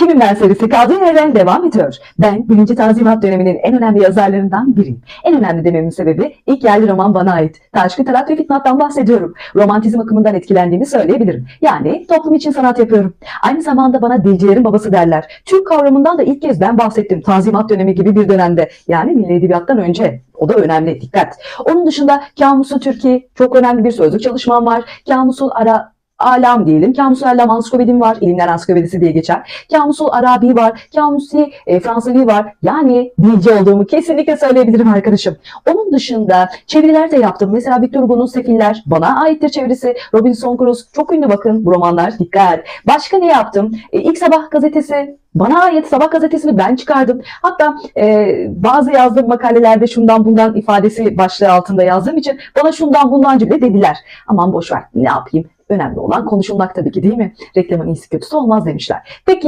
Kimin Ben serisi kaldığı yerden devam ediyor. Ben birinci Tanzimat döneminin en önemli yazarlarından biriyim. En önemli dememin sebebi ilk yerli roman bana ait. Taşkı Talat ve Fitnat'tan bahsediyorum. Romantizm akımından etkilendiğimi söyleyebilirim. Yani toplum için sanat yapıyorum. Aynı zamanda bana dilcilerin babası derler. Türk kavramından da ilk kez ben bahsettim. Tanzimat dönemi gibi bir dönemde. Yani milli edebiyattan önce. O da önemli. Dikkat. Onun dışında Kamusun Türkiye çok önemli bir sözlük çalışmam var. Kamusul Ara Alam diyelim. Kamusul Alam Ansiklopedi'm var. İlimler Ansiklopedisi diye geçer. Kamusul Arabi var. Kamusi e, Fransavi var. Yani dilci olduğumu kesinlikle söyleyebilirim arkadaşım. Onun dışında çeviriler de yaptım. Mesela Victor Hugo'nun Sefiller bana aittir çevirisi. Robinson Crusoe çok ünlü bakın bu romanlar. Dikkat. Başka ne yaptım? E, İlk Sabah gazetesi bana ait sabah gazetesini ben çıkardım. Hatta e, bazı yazdığım makalelerde şundan bundan ifadesi başlığı altında yazdığım için bana şundan bundan bile dediler. Aman boş ver ne yapayım? Önemli olan konuşulmak tabii ki değil mi? Reklamın iyisi kötüsü olmaz demişler. Peki